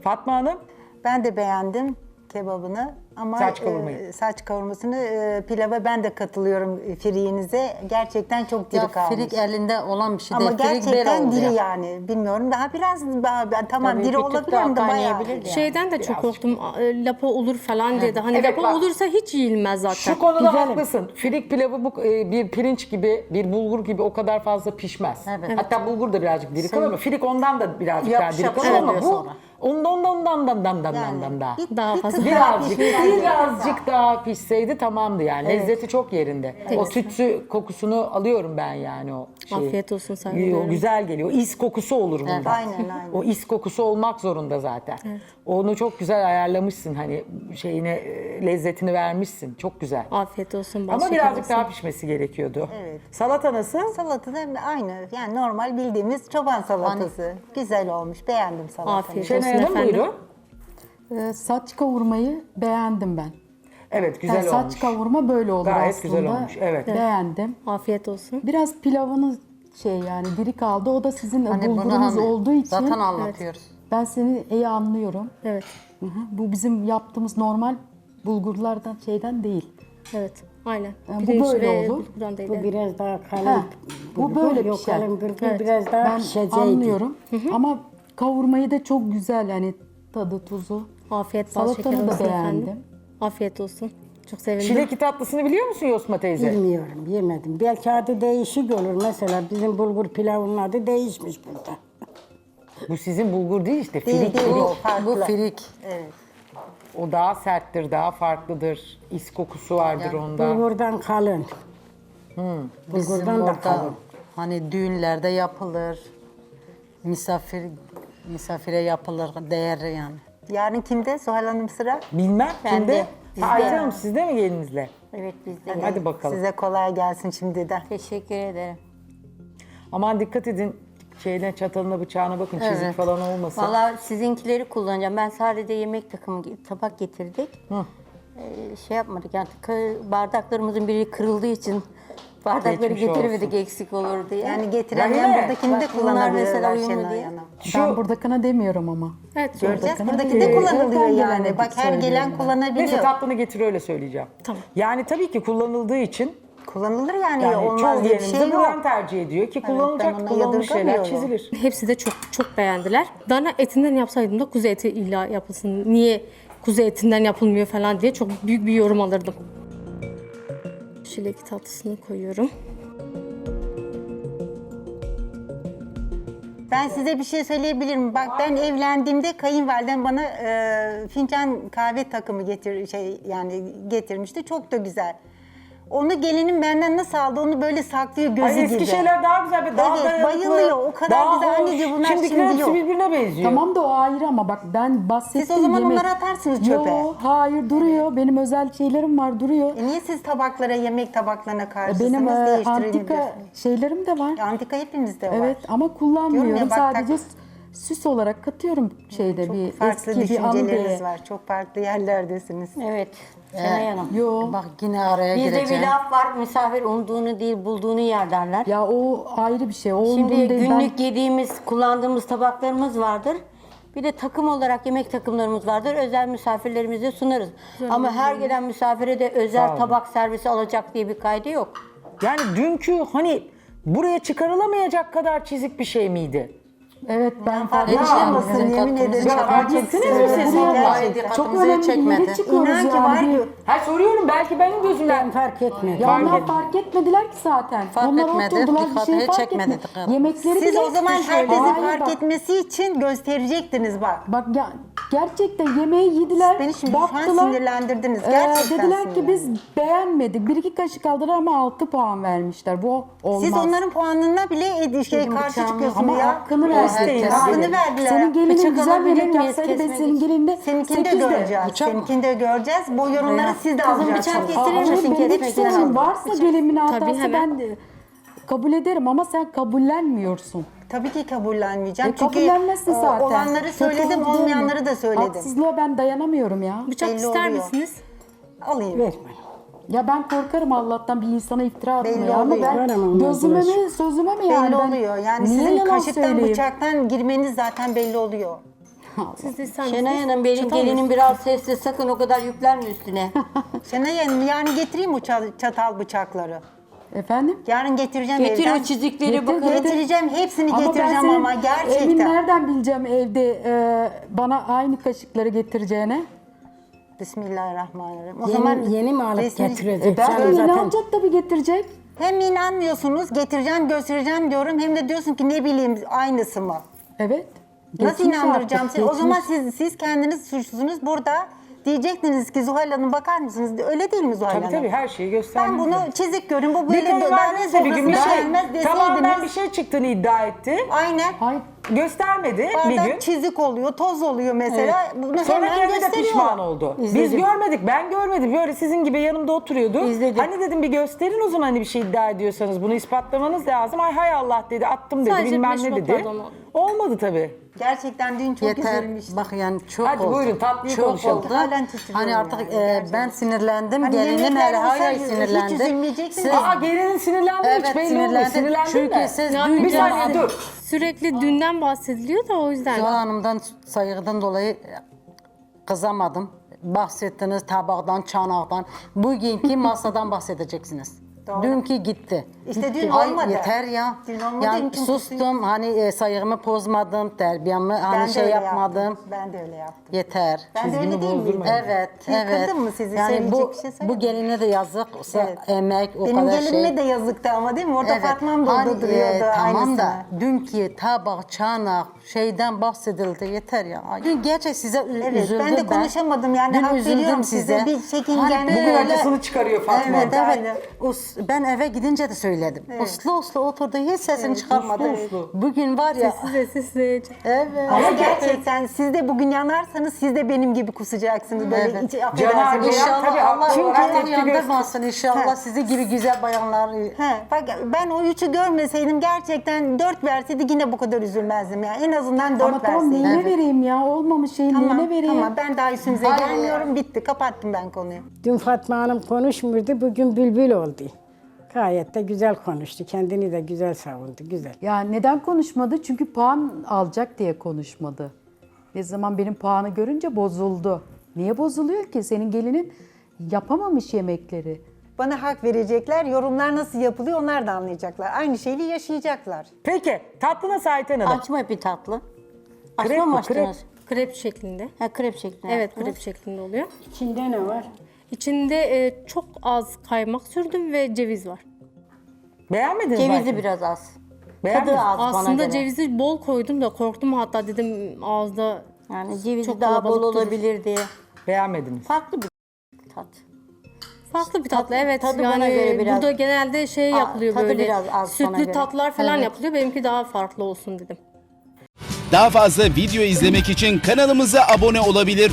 Fatma Hanım? Ben de beğendim kebabını ama Saç kavurmayı. e, saç kavurmasını e, pilava ben de katılıyorum friğinize. Gerçekten çok diri Ya kalmış. frik elinde olan bir şey ama değil. Frik böyle gerçekten diri yani. Bilmiyorum daha biraz daha, ben- tamam Tabii diri bir tık olabilir daha ama da bayağı. kaynayabilir yani. Şeyden de çok korktum. e, Lapa olur falan dedi. Hani Evet, lapa bak. olursa hiç yiyilmez zaten. şu konuda haklısın. Firik pilavı bu e, bir pirinç gibi, bir bulgur gibi o kadar fazla pişmez. Evet. Hatta bulgur da birazcık diri kalır ama firik ondan da birazcık daha Yapış diri yapış kalır ama oluyor bu sonra. ondan ondan ondan ondan ondan Yani ondan daha. bir- Daha fazla. daha Birazcık, pişmiş. Birazcık daha pişseydi tamamdı yani. Lezzeti çok yerinde. O tütsü kokusunu alıyorum ben yani o şeyi. Afiyet olsun sana O güzel geliyor. İs kokusu olur bunda. Aynen aynen. O is kokusu olmak zorunda zaten. Onu çok güzel ayarlamışsın hani şeyine e, lezzetini vermişsin. Çok güzel. Afiyet olsun. bol Ama şeker birazcık olsun. daha pişmesi gerekiyordu. Evet. Salata nasıl? Salata da aynı. Yani normal bildiğimiz çoban salatası. Güzel olmuş. Beğendim salatayı. Afiyet Şenay olsun Hanım efendim. buyurun. Ee, saç kavurmayı beğendim ben. Evet güzel Yani olmuş. saç kavurma böyle olur Gayet aslında. güzel olmuş, evet. Beğendim. Afiyet olsun. Biraz pilavınız şey yani diri kaldı. O da sizin Hani bunu bulgurunuz hani olduğu için zaten anlatıyoruz. ben seni iyi anlıyorum. Evet. Hı hı. Bu bizim yaptığımız normal bulgurlardan şeyden değil. Evet. Aynen. Yani bu Pirinç böyle ve olur. bulgurdan değil. Bu evet. biraz daha kalın. Ha, bu bulgur, böyle bir yok, şey. kalın bulgur Evet. biraz daha Ben pişeceydi. anlıyorum. Ama kavurmayı da çok güzel yani tadı tuzu. Afiyet bal şeker Salatanı da olsun efendim. beğendim. Afiyet olsun. Çok sevindim. Çileki tatlısını biliyor musun Yosma teyze? Bilmiyorum, yemedim. Belki adı değişik olur. Mesela bizim bulgur pilavının adı değişmiş burada. Bu sizin bulgur değil işte. Değil Firik. değil Bu, bu. Evet. O daha serttir, daha farklıdır. İs kokusu vardır onda. Bulgurdan kalın. Bizim Bulgurdan da orada kalın. hani düğünlerde yapılır. Misafir misafire yapılır değer yani. Yarın kimde? Zuhal Hanım sıra. Bilmem Ben kimde. de, Ha, Ayten Hanım sizde mi gelinizle? Evet bizde. Hadi bakalım. Size kolay gelsin şimdiden. Teşekkür ederim. Aman dikkat edin. Şeyine çatalına bıçağına bakın çizik Evet. falan olmasın. Valla sizinkileri kullanacağım. Ben sadece yemek takımı tabak getirdik. Ee, şey yapmadık yani bardaklarımızın biri kırıldığı için bardakları Geçmiş getiremedik olsun. eksik olur diye. Yani getiremeyen Rahime, buradakini de bak bunlar mesela uyumlu Şenay değil. Hanım. Şu Ben buradakine demiyorum ama. Evet. Göreceğiz. Buradakine Buradaki de kullanılıyor Evden yani. Bak her gelen ben. kullanabiliyor. neyse tatlını getir öyle söyleyeceğim. Tamam. Yani tabii ki kullanıldığı için Kullanılır yani, yani olmaz çoğu diye bir yerimizde şey yok. tercih ediyor ki ben kullanılacak ona kullanılmış şeyler yadırgamıyorum. çizilir. Hepsi de çok çok beğendiler. Dana etinden yapsaydım da kuzu eti illa yapılsın. Niye kuzu etinden yapılmıyor falan diye çok büyük bir yorum alırdım. Şileki tatlısını koyuyorum. Ben size bir şey söyleyebilirim. Bak ben evlendiğimde kayınvalidem bana e, fincan kahve takımı getir şey yani getirmişti. Çok da güzel. Onu gelinim benden nasıl aldı? Onu böyle saklıyor gözü Ay eski gibi. şeyler daha güzel ve daha Evet, dayanıklı. bayılıyor. O kadar daha güzel. Anne hoş. diyor, bunlar Şimdikiler şimdi hepsi yok. birbirine benziyor. Tamam da o ayrı ama bak ben bahsettiğim Siz o zaman yemek... onları atarsınız çöpe. Yo, hayır duruyor. Benim özel şeylerim var duruyor. E niye siz tabaklara, yemek tabaklarına E, karşısınız? Benim e, antika şeylerim de var. Antika hepimizde var. Evet ama kullanmıyorum. Diyorum ya, bak, Sadece tak- süs olarak katıyorum şeyde Çok bir farklı eski bir düşünceleriniz var. Çok farklı yerlerdesiniz. Evet. Şenay Hanım. Yo. Bak yine araya Bizde bir gireceğim. laf var misafir umduğunu değil bulduğunu yer derler. Ya o ayrı bir şey. O Şimdi olduğunu değil. Ben- günlük yediğimiz, kullandığımız tabaklarımız vardır. Bir de takım olarak yemek takımlarımız vardır. Özel misafirlerimize sunarız. Ama her gelen misafire de Sağ özel olun. tabak servisi alacak diye bir kaydı yok. Yani dünkü hani buraya çıkarılamayacak kadar çizik bir şey miydi? Evet ben fark Hiç etmedim. yemin ederim. çok Fark ettiniz mi siz? Gerçekten. Çok önemli çekmedi. çıkıyoruz İnan ki var ya, Ha soruyorum belki benim gözümden. Ben fark etmedim. Ya Fark onlar fark etmediler ki zaten. Fark onlar etmedi, oturdular bir dikkatini şey fark çekmedi etmedi. Yemekleri Siz bile o zaman herkesin Hayır, fark bak. etmesi için gösterecektiniz bak. Bak ya, gerçekten yemeği yediler, Beni şimdi şu an baktılar. sinirlendirdiniz. Ee, Gerçekten dediler ki biz beğenmedik. Bir iki kaşık aldılar ama altı puan vermişler. Bu olmaz. Siz onların puanına bile ed- şey, karşı bıçağımız- çıkıyorsunuz ama ya. hakkını Herkes- verseydin. Hakkını verdiler. Senin gelinin Bıçak güzel alabilir yemek miyiz yapsaydı ben kesmek senin için? gelinde Seninkini de 8'de. göreceğiz. Seninkini de göreceğiz. Bu yorumları siz de Kızım alacaksınız. bıçak getirir Ama misin? benim Kesmek varsa gelimin hatası hemen. ben de kabul ederim ama sen kabullenmiyorsun. Tabii ki kabullenmeyeceğim. E, Çünkü kabullenmezsin e, zaten. olanları Kötü söyledim, oldu mi? olmayanları da söyledim. Haksızlığa ben dayanamıyorum ya. Bıçak Belli ister oluyor. misiniz? Alayım. Ver Ya ben korkarım Allah'tan bir insana iftira Belli atmaya ama oluyor. ben onlar gözüme mi sözüme mi yani Belli ben oluyor. Yani niye sizin yalan kaşıktan söyleyeyim? bıçaktan girmeniz zaten belli oluyor. Siz de ister Şenay? Hanım benim Çatal gelinim biraz sessiz sakın o kadar yüklenme üstüne. Şenay Hanım yani getireyim o ça- çatal bıçakları. Efendim? Yarın getireceğim Getir evden. o çizikleri Getir, bakalım. Getireceğim hepsini Ama ben getireceğim senin ama gerçekten. Evin nereden bileceğim evde e, bana aynı kaşıkları getireceğine? Bismillahirrahmanirrahim. O Yeni, zaman yeni mi alıp resmi- getirecek? Ben Sen zaten olacak tabii getirecek. Hem inanmıyorsunuz getireceğim göstereceğim diyorum hem de diyorsun ki ne bileyim aynısı mı? Evet. Nasıl Geçmiş inandıracağım artık, sizi? O zaman siz, siz kendiniz suçlusunuz. Burada diyecektiniz ki Zuhal Hanım bakar mısınız? Öyle değil mi Zuhal Tabii Hanım? tabii her şeyi Ben bunu çizik görün. Bu bir böyle de bir gün bir şey, gelmez tamamen bir deseydiniz. şey çıktığını iddia etti. Aynen. Hayır. Göstermedi bir gün. çizik oluyor, toz oluyor mesela. Bunu Sonra hemen kendi de gösteriyor. pişman oldu. Biz İzledim. görmedik, ben görmedim. Böyle sizin gibi yanımda oturuyordu. İzledim. Hani dedim bir gösterin o zaman hani bir şey iddia ediyorsanız. Bunu ispatlamanız lazım. Ay hay Allah dedi, attım dedi, Sadece bilmem ne dedi. noktadan oldu. Olmadı tabii. Gerçekten dün çok Yeter. üzülmüştüm. Bak yani çok Hadi oldu. buyurun, tatlıyı çok konuşalım. oldu. Halen titriyorum Hani artık yani, e, gerçekten. ben sinirlendim. Hani Gelinim yemekler olsaydı hiç sinirlendi. üzülmeyecektiniz. Siz- Aa gelinin sinirlendi mi? hiç Evet, belli olmuyor. sinirlendi. Sinirlendin Çünkü mi? siz dün Bir Dünden saniye dur. Sürekli dünden bahsediliyor da o yüzden. Zuhal Hanım'dan saygıdan dolayı kızamadım. Bahsettiniz tabaktan, çanaktan. Bugünkü masadan bahsedeceksiniz. Doğru. Dünkü gitti. İşte dün Ay, olmadı. Yeter ya. Dün olmadı, yani imkan sustum. Hani e, saygımı pozmadım, terbiyemi hani Ben şey yapmadım. Yaptım. Ben de öyle yaptım. Yeter. Ben de öyle değil miyim? Evet, evet. kırdım mı sizi? Yani bu, bir şey bu söylemedim. geline de yazık, Evet. emek o Benim kadar gelinime şey. de yazıktı ama değil mi? Orada Evet. Fatma'm da orada Hani, duruyordu e, Tamam aynısını. da dünkü tabak, çanak şeyden bahsedildi yeter ya. Ay, Dün gerçek size Evet, üzüldüm ben de konuşamadım yani, hak veriyorum size. Bir çekingen- Bugün Böyle- acısını çıkarıyor Fatma. Evet evet. Ben eve gidince de söyledim. Uslu uslu oturdu hiç sesini çıkarmadı. uslu uslu. Bugün var ya. Size size. Evet. Ama gerçekten siz de bugün yanarsanız siz de benim gibi kusacaksınız. Böyle Evet. affedersiniz. Caner- İnşallah tabii, Allah, olarak Allah yandırmasın inşallah Ha. sizi gibi güzel bayanlar. He, bak ben o üçü görmeseydim gerçekten dört verseydi yine bu kadar üzülmezdim ya. En azından dört Ama tamam verseydi. neyine vereyim ya? Olmamış şeyi Tamam, neyine vereyim? tamam ben daha üstünüze gelmiyorum. Bitti. Kapattım ben konuyu. Dün Fatma Hanım konuşmurdu, bugün bülbül oldu. Gayet de güzel konuştu, kendini de güzel savundu, güzel. Ya neden konuşmadı? Çünkü puan alacak diye konuşmadı. Ne zaman benim puanı görünce bozuldu. Niye bozuluyor ki? Senin gelinin yapamamış yemekleri. Bana hak verecekler. Yorumlar nasıl yapılıyor onlar da anlayacaklar. Aynı şeyi yaşayacaklar. Peki tatlı nasıl Ayten Hanım? Açma bir tatlı. Krep Açma mı mi, krep? açtınız? Krep şeklinde. Ha krep şeklinde Evet yaptınız. krep şeklinde oluyor. İçinde ne var? İçinde e, çok az kaymak sürdüm ve ceviz var. Beğenmediniz mi Cevizi biraz az. Beğenmediniz. Tadı az bana Aslında göre. cevizi bol koydum da korktum hatta dedim ağızda Yani cevizi Çok daha bol kalabalık durur. olabilirdi. Beğenmediniz. Farklı bir tat. farklı bir tatlı Tadı- evet. tadı yani bana göre biraz- burada genelde şey Aa, yapılıyor tadı böyle biraz az bana sütlü göre. tatlar falan Evet. yapılıyor. Benimki daha farklı olsun dedim. Daha fazla video izlemek için kanalımıza abone olabilir.